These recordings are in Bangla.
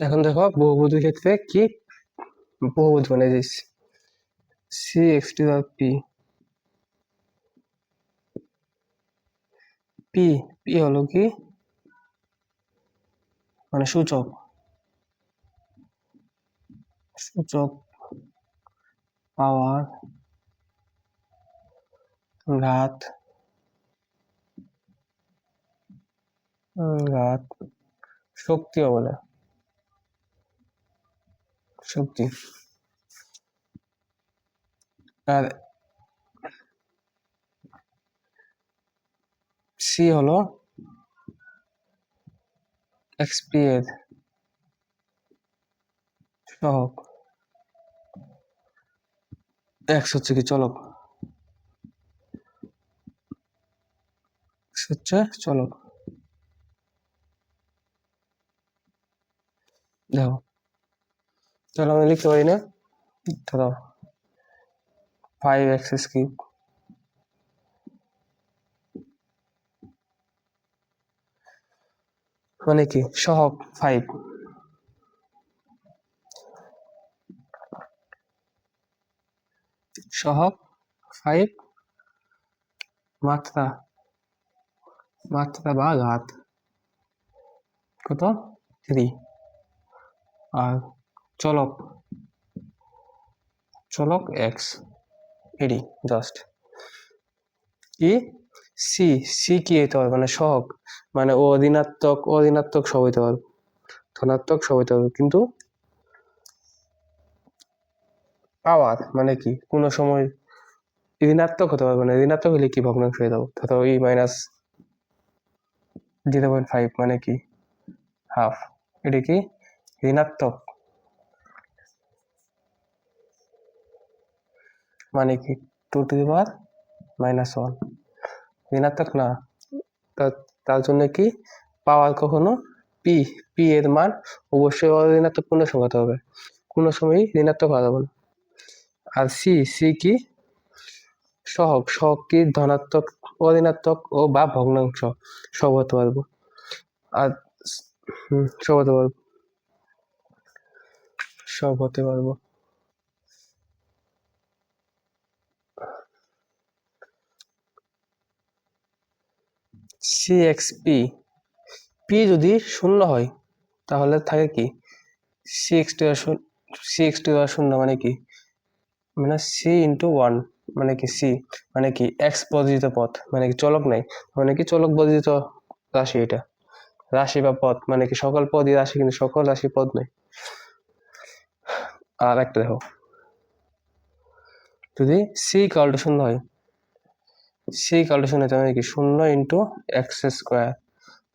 এখন দেখো বহুপদীর ক্ষেত্রে কি? বহুপদ মানে c x to the p p p হলো কি? মানে সূচক। সূচক পাওয়ার ঘাত ঘাত শক্তিও বলে শক্তি আর সি হলো এক্সপি এর সহগ এক্স হচ্ছে কি? চলক X হচ্ছে? চলক দেখো। তাহলে আমি লিখতে পারি না? ধরো ফাইভ এক্স কিউব মানে কি? সহগ ফাইভ সহগ ফাইভ মাত্রা মাত্রা বা ঘাত। কত? থ্রি আর চলক চলক এক্স এডি জাস্ট ই সি সি কি হইতে পারে মানে সহগ মানে ও ঋণাত্মক ও ঋণাত্মক সব হইতে পারবে। ধনাত্মক সব হইতে পারবে, কিন্তু পাওয়ার মানে কি? কোনো সময় ঋণাত্মক হতে পারবে না। ঋণাত্মক হলে কি ভগ্নাংশ হয়ে যাব? ধরো e minus zero point five মানে কি? হাফ এটা কি? ঋণাত্মক। মানে কি? Two to the power minus one ঋণাত্মক না। তার জন্য কি? পাওয়ার কখনো পি পি এর মান অবশ্যই ঋণাত্মক পূর্ণ সংখ্যা হতে হবে। কোনো সময়ই ঋণাত্মক হওয়া যাবে না। আর সি সি কি? সহগ সহগ কি ধনাত্মক, অঋণাত্মক ও বা ভগ্নাংশ সব হতে পারব আর সব হতে পারব সব হতে পারব সি এক্স পি পি যদি শূন্য হয়, তাহলে থাকে কি? C x two c x two শূন্য মানে কি? মানে সি ইন্টু ওয়ান মানে কি সি মানে কি এক্স বর্জিত পথ মানে কি চলক নাই। মানে কি চলক বর্জিত রাশি এটা? রাশি বা পদ মানে কি সকল পদই রাশি, কিন্তু সকল রাশি পদ নেই। আর একটা দেখো। যদি সি কালটা শূন্য হয় সি কালটা শূন্য হয় মানে কি শূন্য ইন্টু এক্স স্কোয়ার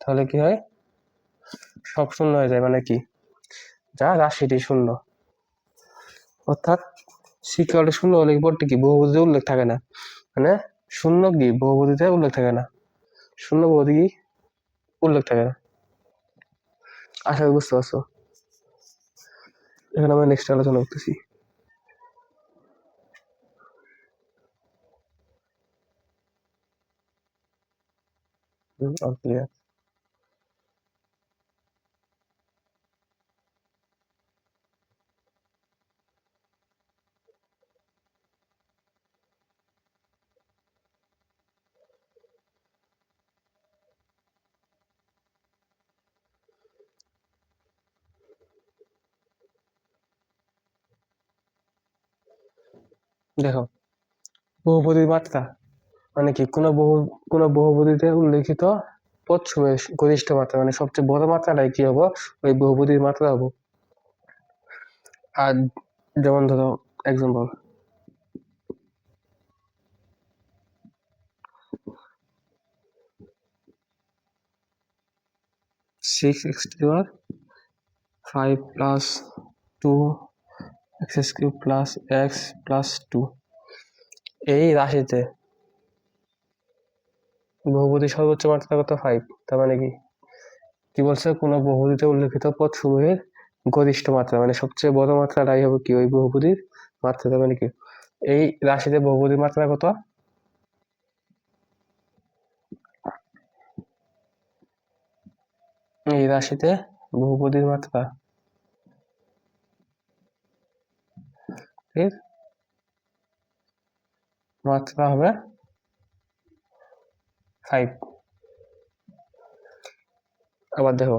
তাহলে কি হয়? সব শূন্য হয়ে যায় মানে কি? যা রাশিটি শূন্য। অর্থাৎ সি কালটা শূন্য হলে কি বহুপদীতে উল্লেখ থাকে না। মানে শূন্য কি? বহুপদীতে উল্লেখ থাকে না। শূন্য বহুপদী কি? উল্লেখ থাকে না। আশা করি বুঝতে পারছ। এখন আমরা নেক্সট আলোচনা করতেছি। হুম ক্লিয়ার দেখো বহুপদীর মাত্রা মানে কি, কোনো বহু, কোনো বহুপদীতে উল্লেখিত পদ সমূহের গরিষ্ঠ মাত্রা মানে সবচেয়ে বড় মাত্রাটাই কি হব? ওই বহুপদীর মাত্রা হব। আর যেমন ধরো example six x to power five plus two x cube plus x plus two এই রাশিতে বহুপদী সর্বোচ্চ মাত্রা কত ফাইভ তার মানে কি? কি বলছে? কোন বহুপদীতে উল্লেখিত পদ সমূহের গরিষ্ঠ মাত্রা মানে সবচেয়ে বড় মাত্রাটাই হবে কি? ওই বহুপদীর মাত্রা, তার মানে কি? এই রাশিতে বহুপদীর মাত্রা কত? এই রাশিতে বহুপদীর মাত্রা। মাত্রা হবে ফাইভ আবার দেখো,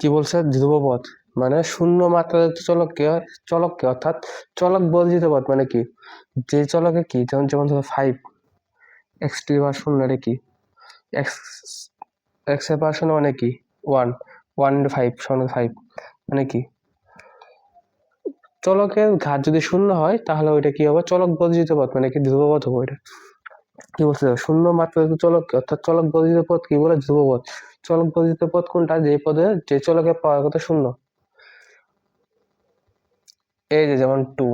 কি বলছে? ধ্রুবপথ মানে শূন্য মাত্রাযুক্ত চলককে চলককে, অর্থাৎ চলক বর্জিত পথ মানে কি? যে চলকে কি? যেমন যেমন ধরো ফাইভ এক্স টি বা শূন্য এটা কি? এক্স এক্সের পাওয়ার মানে কি? ওয়ান ওয়ান ফাইভ সমান ফাইভ মানে কি? চলকের ঘাত যদি শূন্য হয়, তাহলে ওইটা কি হবে? চলক বর্জিত পথ মানে কি? ধ্রুবপথ হবে ওইটা। কি হবে শূন্য মাত্র চলককে অর্থাৎ চলক বর্জিত পদ কি বলে? ধ্রুবপথ চলক বর্জিত পদ কোনটা? যে পদে যে চলকে পাওয়ার কথা শূন্য। এই যে যেমন টু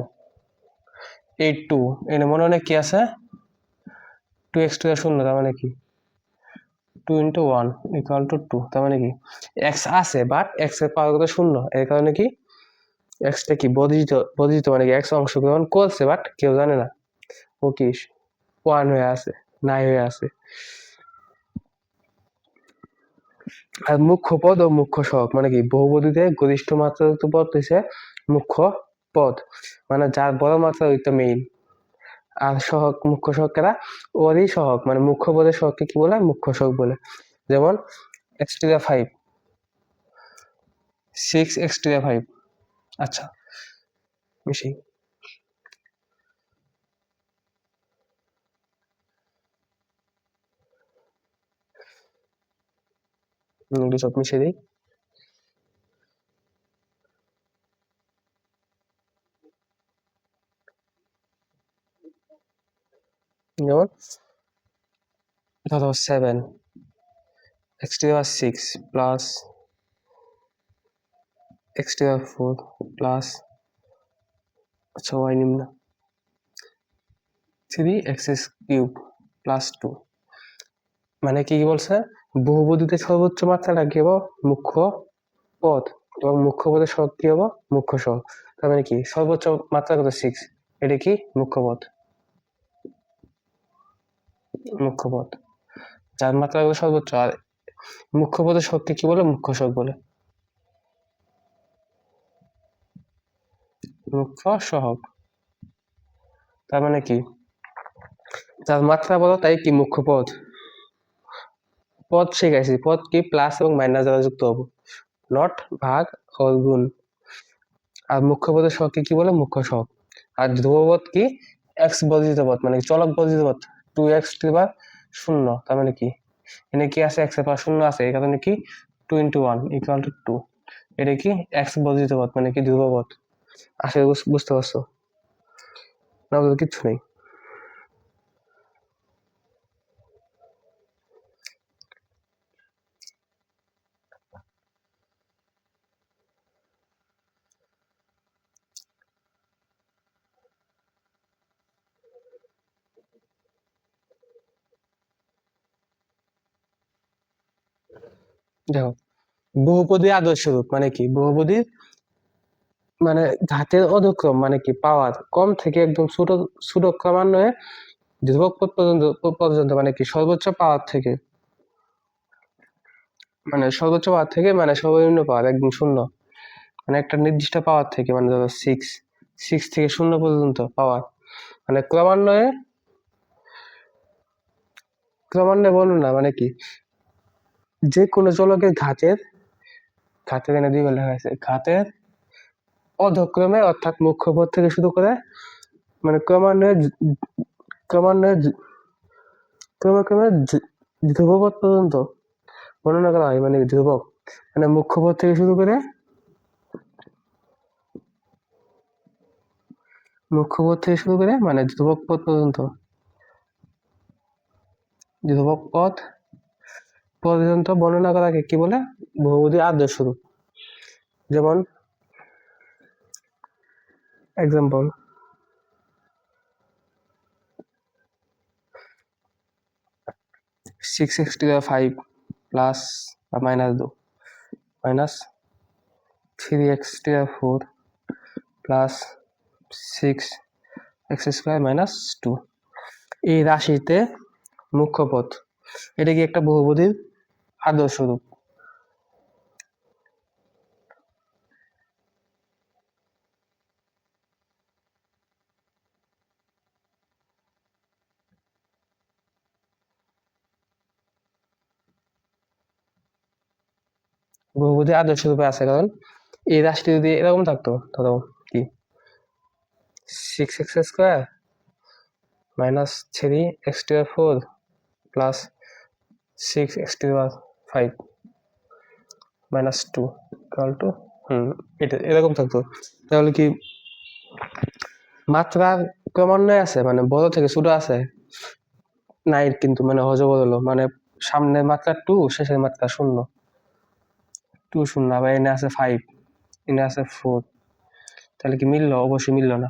এই টু এখানে মনে অনেক কি আছে? টু এক্স টু শূন্য, তার মানে কি? Two into one equal to two তার মানে কি? এক্স আছে বাট এক্সের পাওয়ার কথা শূন্য। এর কারণে কি? এক্সটা কি বর্জিত বর্জিত মানে কি? এক্স অংশগ্রহণ করছে বাট কেউ জানে না। ও কি? ওয়ান হয়ে আছে, নাই হয়ে আছে। আর মুখ্য পদ ও মুখ্য সহক মানে কি, বহুপদীতে গরিষ্ঠ মাত্রাযুক্ত পদ হচ্ছে মুখ্য পদ মানে যার বড় মাত্রা ওইটা মেইন আর সহক মুখ্য সহকেরা ওরই সহক মানে মুখ্য পদের সহককে কি বলে? মুখ্য সহক বলে। যেমন x to five six x to five আচ্ছা মিশি। এগুলো সব মিশিয়ে দিই যেমন seven x to power six plus x to power four plus আচ্ছা ওয়াই নিম্ন three x cube plus two মানে কি বলছে বহুপদীতে সর্বোচ্চ মাত্রাটা কি হব? মুখ্য পদ এবং মুখ্য পদের সহগ কি হব? মুখ্য সহগ। তার মানে কি? সর্বোচ্চ মাত্রা কত? সিক্স এটা কি? মুখ্য পদ। মুখ্য পদ। যার মাত্রা কত? সর্বোচ্চ। আর মুখ্য পদের সহগকে কি বলে? মুখ্য সহগ বলে। মুখ্য সহগ। তার মানে কি? যার মাত্রা বলো, তাই কি? মুখ্য পদ। পদ শিখাইছি পদ কি প্লাস এবং মাইনাস দ্বারা যুক্ত হব। নট ভাগ ও গুণ। আর মুখ্য পদের সহকে কি বলে? মুখ্য সহক আর ধ্রুবপদ কি? এক্স বর্জিত পদ মানে চলক বর্জিত পদ। টু এক্স টু বা শূন্য তার মানে কি? এখানে কি আছে? এক্সের পাওয়ার শূন্য আছে, এই কারণে কি? Two into one equal to two. এটা কি? এক্স বর্জিত পদ মানে কি ধ্রুবপদ আসলে বুঝতে পারছ না কিচ্ছু নেই। দেখো, বহুপদী আদর্শ রূপ মানে কি? বহুপদীর মানে ঘাতের অধক্রম মানে কি? পাওয়ার কম থেকে একদম ছোট ছোট ক্রমান্বয়ে ধ্রুবক পদ পর্যন্ত পর্যন্ত মানে কি? সর্বোচ্চ পাওয়ার থেকে। মানে সর্বোচ্চ পাওয়ার থেকে মানে সর্বনিম্ন পাওয়ার, একদম শূন্য। মানে একটা নির্দিষ্ট পাওয়ার থেকে মানে ধরো সিক্স সিক্স থেকে শূন্য পর্যন্ত পাওয়ার। মানে ক্রমান্বয়ে ক্রমান্বয়ে বর্ণনা মানে কি? যে কোনো চলকের ঘাতের ঘাতের এনে দুইবার লেখা আছে ঘাতের অধক্রমে অর্থাৎ মুখ্য পদ থেকে শুরু করে মানে ক্রমান্বয়ে ক্রমান্বয়ে ক্রমে ক্রমে ধ্রুবপদ পর্যন্ত বর্ণনা করা হয় মানে ধ্রুবক মানে মুখ্য পদ থেকে শুরু করে মুখ্য পদ থেকে শুরু করে মানে ধ্রুবক পদ পর্যন্ত। ধ্রুবক পদ পর্যন্ত বর্ণনা করাকে কি বলে? বহুবুধি আদর্শ রূপ যেমন example six x to five plus বা মাইনাস দো minus three x to four plus six x square minus two এই রাশিতে মুখ্য পথ। এটা কি একটা বহুপদীর আদর্শ রূপ। বহুপতি আদর্শ রূপে আছে, কারণ এই রাশিটি যদি এরকম থাকতো, ধরো কি? Six x square minus three x to four plus six x to five minus two equal to হুম, এটা এরকম থাকতো। তাহলে কি মাত্রা ক্রমান্বয়ে আছে? মানে বড় থেকে ছোট আছে? নাই কিন্তু মানে হজ বদলো মানে সামনের মাত্রা টু শেষের মাত্রা শূন্য। টু শূন্য, আবার এনে আছে ফাইভ এনে আছে ফোর তাহলে কি মিললো? অবশ্যই মিললো না।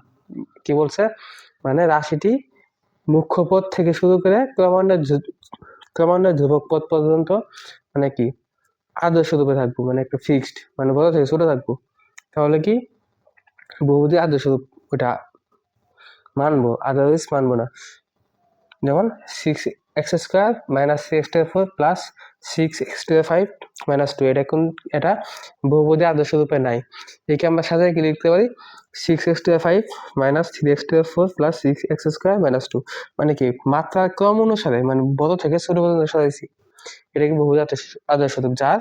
কি বলছে? মানে রাশিটি মুখ্য পদ থেকে শুরু করে ক্রমান্বয়ে ক্রমান্বয়ে ধ্রুবক পদ পর্যন্ত মানে কি? আদর্শ রূপে থাকব মানে একটা ফিক্সড মানে বড় থেকে ছোট থাকব। তাহলে কি? বহুদি আদর্শ রূপ ওটা মানবো আদারওয়াইজ মানবো না। যেমন six x square minus six to four plus six x to five minus two এটা কোন এটা বহুপদী আদর্শ রূপে নাই। একে আমরা সাজায় কি লিখতে পারি? Six x to five minus three x to four plus six x square minus two মানে কি? মাত্রার ক্রম অনুসারে মানে বড় থেকে ছোট পর্যন্ত সাজাইছি। এটা কি বহুপদী আদর্শ আদর্শ যার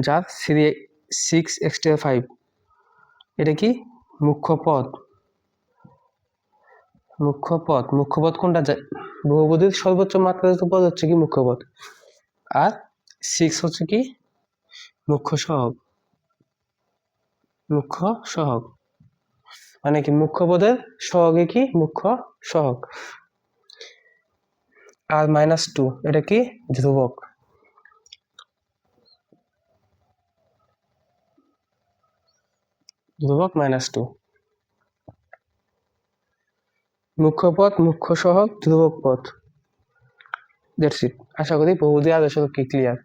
যার three six x to five এটা কি? মুখ্য পদ। মুখ্য পদ। মুখ্য পদ কোনটা যায়? বহুপদীর সর্বোচ্চ মাত্রাযুক্ত পদ হচ্ছে কি মুখ্য পদ? আর সিক্স হচ্ছে কি? মুখ্য সহগ। মুখ্য সহগ। মানে কি মুখ্য পদের সহগে কি? মুখ্য সহগ। আর মাইনাস টু এটা কি? ধ্রুবক. ধ্রুবক মাইনাস টু মুখ্য পথ, মুখ্য সহ ধ্রুবক পথ। দ্যাটস আশা করি বহুদি আদর্শ কি ক্লিয়ার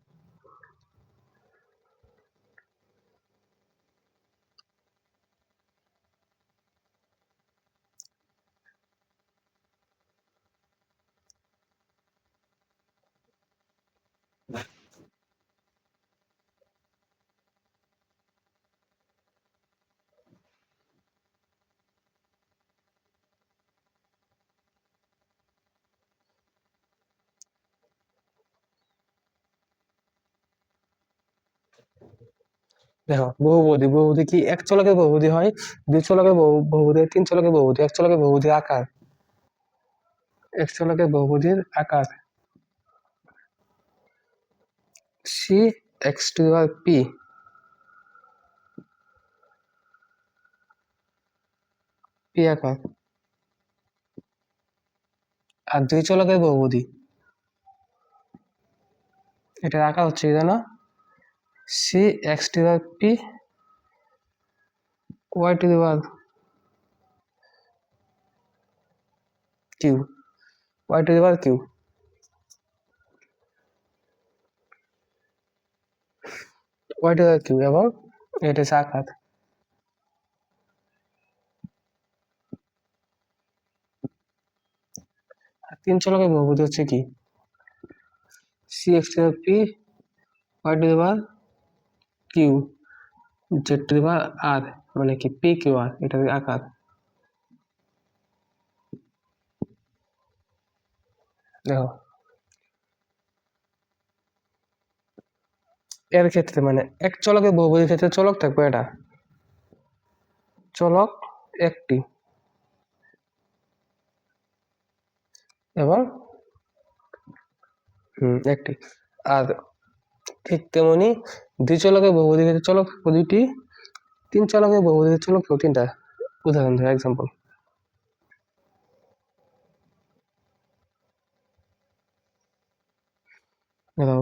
দেখো, বহুপদী বহুপদী কি এক চলকের বহুপদী হয়? দুই চলকের বহু- বহুপদী, তিন চলকের বহুপদী, এক চলকের বহুপদীর আকার। এক চলকের বহুপদীর আকার। C x to power p p আকার। আর দুই চলকের বহুপদী। এটার আকার হচ্ছে কি জানো? C x to the p y to the power q y to the power q y to the power q এবং এটা হচ্ছে আর তিন চলকের বহুপদী হচ্ছে কি? C x to the p y to the power q z to আর মানে কি পি কিউ আর এটা আকার। দেখো। এর ক্ষেত্রে মানে এক চলকের বহুপদীর ক্ষেত্রে চলক থাকবে এটা। চলক একটি। এবং হুম, একটি। আর ঠিক তেমনি দুই চলকের বহুপদীর ক্ষেত্রে চলক দুইটি, তিন চলকের বহুপদীর ক্ষেত্রে চলক তিনটা। উদাহরণ ধর এক্সাম্পল ধরো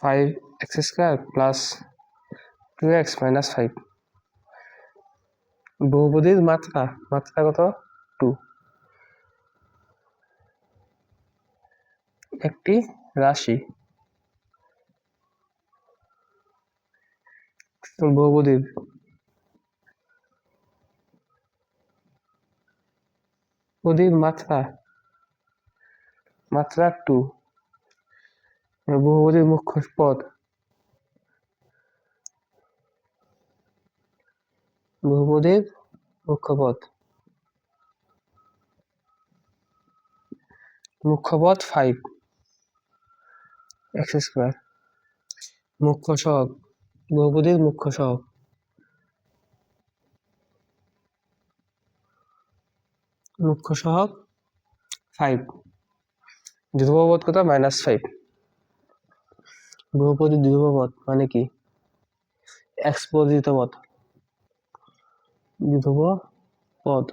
five x square plus two x minus five বহুপদীর মাত্রা মাত্রা কত? টু একটি রাশি। বহুপদীর পদীর মাত্রা? মাত্রা টু বহুপদীর মুখ্য পদ বহুপদীর মুখ্য পদ মুখ্য পদ ফাইভ এক্স স্কোয়ার মুখ্য সহগ বহুপদীর মুখ্য সহগ মুখ্য সহগ ফাইভ ধ্রুবপদ কত মাইনাস ফাইভ বহুপদী ধ্রুবপদ মানে কি? এক্স পদিত পদ। ধ্রুব পদ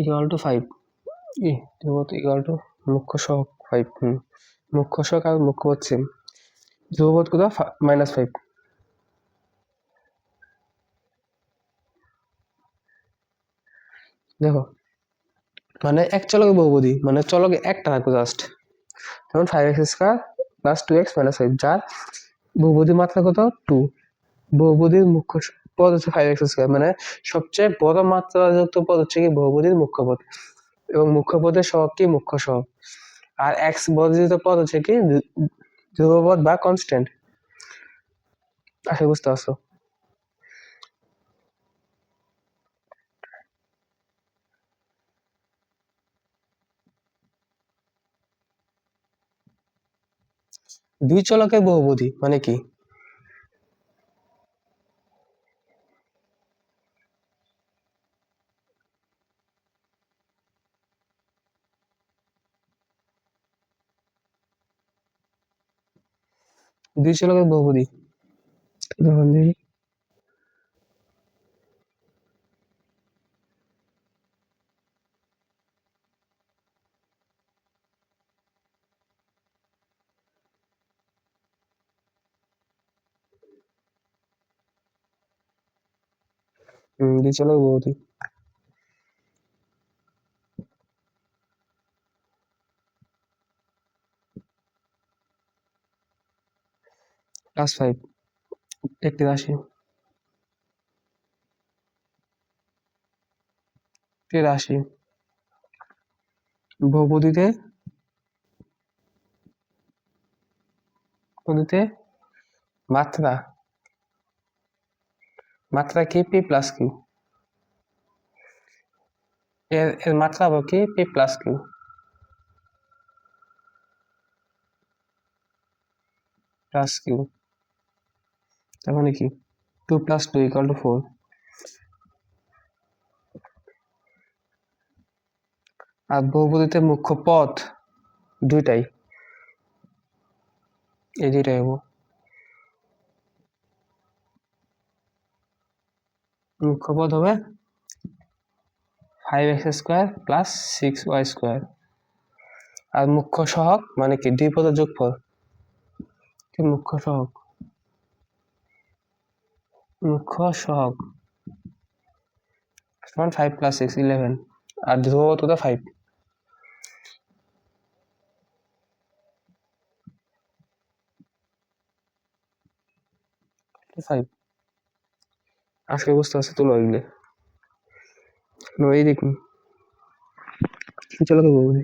ইকুয়াল টু ফাইভ ই ধ্রুবপদ ইকুয়াল টু মুখ্য সহগ ফাইভ মুখ্য সহগ আর মুখ্য পদ সেম ধ্রুবপদ কত মাইনাস ফাইভ দেখো মানে এক চলকে বহুপদী মানে চলকে একটা থাকবে জাস্ট যেমন five x square plus two x minus five যার বহুপদীর মাত্রা কত? টু বহুপদীর মুখ্য পদ হচ্ছে ফাইভ এক্স স্কোয়ার মানে সবচেয়ে বড় মাত্রাযুক্ত পদ হচ্ছে কি? বহুপদীর মুখ্য পদ। এবং মুখ্য পদের সহগ কি? মুখ্য সহগ। আর এক্স বর্জিত পদ হচ্ছে কি? ধ্রুবপদ বা কনস্ট্যান্ট আশা বুঝতে পারছ। দুই চলকের বহুপদী মানে কি? দুই চলকের বহুপদী। দিই হুম, দুই বহুপদী। ক্লাস ফাইভ একটি রাশি রাশি বহুপদীতে পদীতে মাত্রা। মাত্রা কি, পি প্লাস কিউ? এর এর মাত্রা হবে কি, p plus q? Plus q. তার মানে কি? Two plus two equal to four আর বহুপদীতে মুখ্য পদ দুইটাই। এই দুইটাই হব। মুখ্য পদ হবে five x square plus six y square আর মুখ্য সহগ মানে কি? দুই পদের যোগফল। মুখ্য সহগ মুখ্য সহগ ফাইভ ইলেভেন আর ধ্রুবপদ কত ফাইভ ফাইভ আজকে বুঝতে পারছি তুলো এগুলো এই দেখুন। বৌদি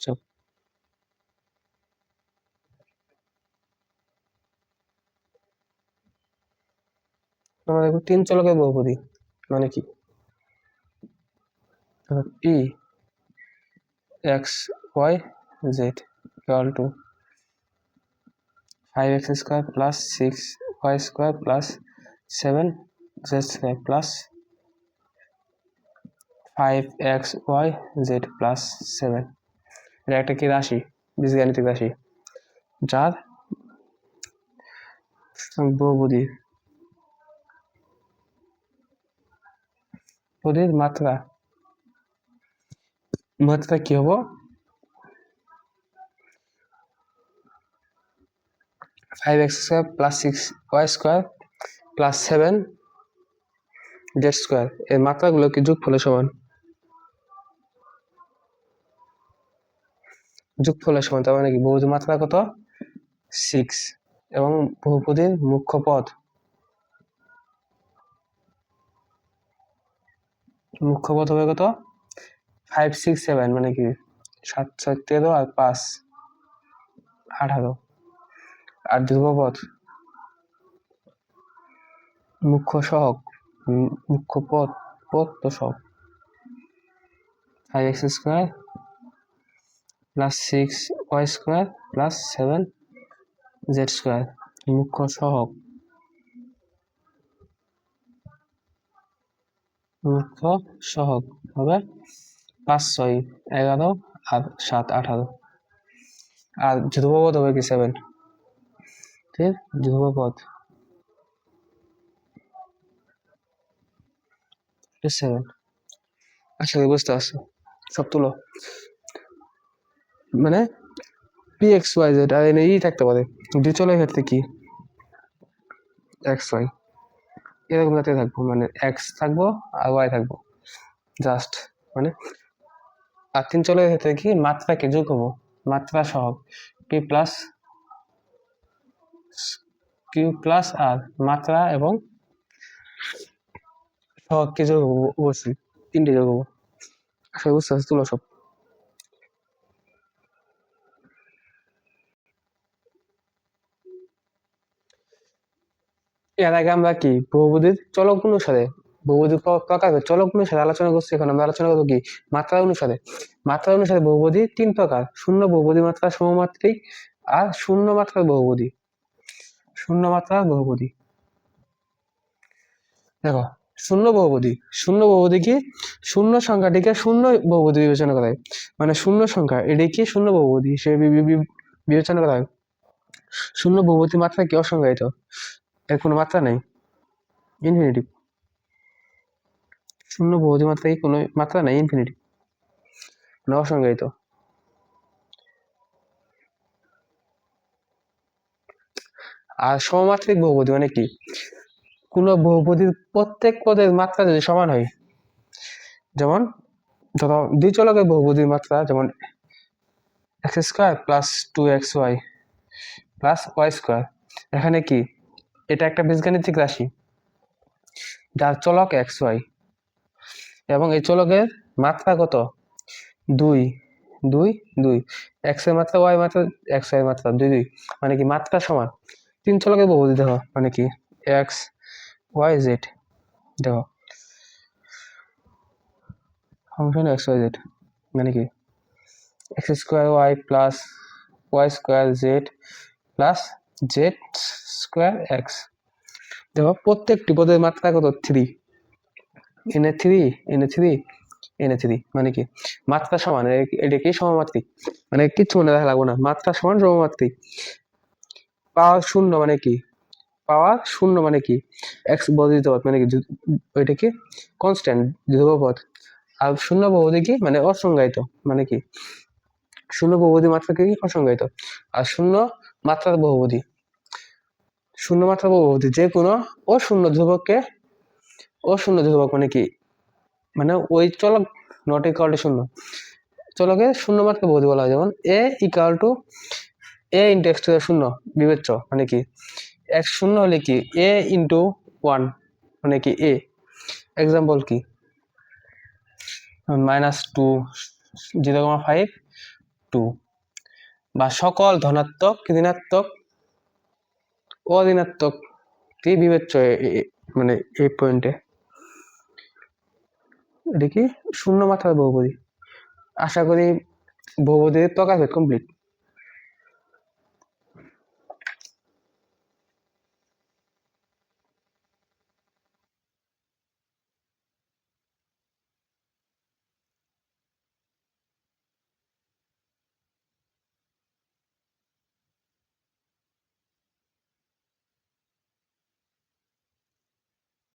চল আমরা দেখো তিন চলকের বহুপদী মানে কি? P x y z equal to five x square plus six y square plus seven z square plus five x y z plus seven এটা একটা কি রাশি? বীজগাণিতিক রাশি। যার বহুপদী পদীর মাত্রা। মাত্রা কি হব? Five x square plus six y square plus seven z square এর মাত্রাগুলো কি যোগফলের সমান? যোগফলের সমান, তার মানে কি? বহুপদীর মাত্রা কত? সিক্স এবং বহুপদীর মুখ্য পদ মুখ্য পদ হবে কত? ফাইভ সিক্স সেভেন মানে কি? সাত, ছয়, তেরো আর পাঁচ, আঠারো। আর ধ্রুবপদ মুখ্য সহক। মুখ্য পদ পদ তো সহক। Five x square plus six y square plus seven z square মুখ্য সহক। মুখ্য সহক হবে পাঁচ, ছয়, এগারো আর সাত, আঠারো। আর ধ্রুবপদ হবে কি সেভেন ঠিক? ধ্রুবপদ সেভেন আচ্ছা বুঝতে পারছ। সব তুলো। মানে পি এক্স ওয়াই জেড আর এনে ই থাকতে পারে। দ্বিচলের ক্ষেত্রে কি? এক্স ওয়াই এরকম জাতীয় থাকব মানে এক্স থাকব আর ওয়াই থাকব। জাস্ট মানে আর তিন চলের ক্ষেত্রে কি মাত্রাকে যোগ হব মাত্রা সহ p plus q plus r মাত্রা এবং সহগকে যোগ হব অবশ্যই। তিনটে যোগ হব বুঝতে পারছি, তুলো সব। এর আগে আমরা কি? বহুপদীর চলক অনুসারে বহুপদীর প্রকার চলক অনুসারে আলোচনা করছি এখন। আমরা আলোচনা করব কি? মাত্রা অনুসারে। মাত্রা অনুসারে বহুপদী তিন প্রকার, শূন্য বহুপদী মাত্রা, সমমাত্রিক আর শূন্য মাত্রার বহুপদী শূন্য মাত্রার বহুপদী দেখো, শূন্য বহুপদী শূন্য বহুপদী কি? শূন্য সংখ্যাটিকে শূন্য বহুপদী বিবেচনা করা হয়। মানে শূন্য সংখ্যা, এটিকে শূন্য বহুপদী হিসেবে বিবেচনা করা হয়। শূন্য বহুপদী মাত্রা কি? অসংজ্ঞায়িত। এর কোনো মাত্রা নেই। ইনফিনিটিভ শূন্য বহুপদী মাত্রা কি কোনো মাত্রা নেই ইনফিনিটিভ মানে অসংজ্ঞায়িত আর সমমাত্রিক বহুপদী মানে কি? কোনো বহুপদীর প্রত্যেক পদের মাত্রা যদি সমান হয়, যেমন ধরো দ্বিচলকের বহুপদীর মাত্রা, যেমন x square plus two x y plus y square এখানে কি? এটা একটা বীজগাণিতিক রাশি, যার চলক এক্স ওয়াই এবং এই চলকের মাত্রা কত? দুই দুই দুই। এক্সের মাত্রা ওয়াই মাত্রা এক্সের মাত্রা, দুই দুই। মানে কি মাত্রা সমান? তিন চলকের বহুপদী দেখো মানে কি? এক্স ওয়াই জেড দেখো। ফাংশন এক্স ওয়াই জেড মানে কি? X square y plus y square z plus z square x দেখো, প্রত্যেকটি পদের মাত্রা কত? থ্রি এনে থ্রি এনে থ্রি এনে থ্রি মানে কি? মাত্রা সমান এটা কি সমমাত্রিক? মানে কিচ্ছু মনে রাখা লাগবে না। মাত্রা সমান সমমাত্রিক। পাওয়ার শূন্য মানে কি? পাওয়ার শূন্য মানে কি? এক্স বর্ধিত পদ মানে কি? ওইটা কি? কনস্ট্যান্ট ধ্রুবপদ। আর শূন্য বহুপদী কি? মানে অসংজ্ঞায়িত। মানে কি? শূন্য বহুপদী মাত্রা কি? অসংজ্ঞায়িত। আর শূন্য মাত্রার বহুপদী। শূন্য মাত্রার বহুপদী যে কোনো অশূন্য ধ্রুবককে ও শূন্য ধ্রুবক মানে কি? মানে ওই চলক নট ইকাল টু শূন্য। চলকে শূন্য মাত্রা বহুপদী বলা হয়, যেমন a equal to a into x to শূন্য, বিবেচ্য মানে কি? এক শূন্য হলে কি? এ ইন্টু ওয়ান মানে কি? এ এক্সাম্পল কি? Minus two zero comma five two বা সকল ধনাত্মক, ঋণাত্মক অঋণাত্মক কি বিবেচ্য মানে এই পয়েন্টে এটা কি? শূন্য মাথার বহুপদী আশা করি বহুপদীর প্রকারভেদ কমপ্লিট